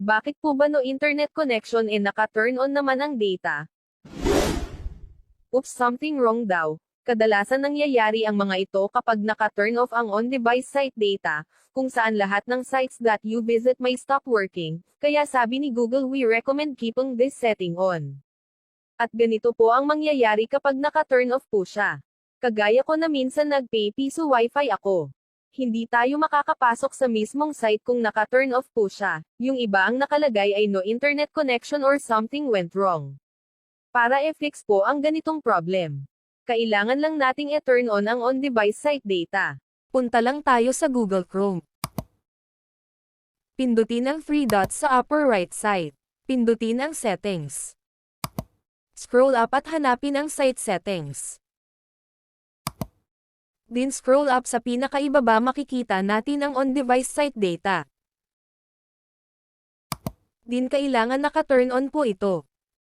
Bakit po ba no internet connection e naka-turn on naman ang data? Oops, something wrong daw. Kadalasan nangyayari ang mga ito kapag naka-turn off ang on-device site data, kung saan lahat ng sites that you visit may stop working, kaya sabi ni Google we recommend keeping this setting on. At ganito po ang mangyayari kapag naka-turn off po siya. Kagaya ko na minsan nag-pay piso wifi ako. Hindi tayo makakapasok sa mismong site kung naka-turn off po siya. Yung iba ang nakalagay ay no internet connection or something went wrong. Para i-fix po ang ganitong problem, kailangan lang nating i-turn on ang on-device site data. Punta lang tayo sa Google Chrome. Pindutin ang three dots sa upper right side. Pindutin ang settings. Scroll up at hanapin ang site settings. Din scroll up sa pinakaibaba makikita natin ang on-device site data. Din kailangan naka-turn on po ito.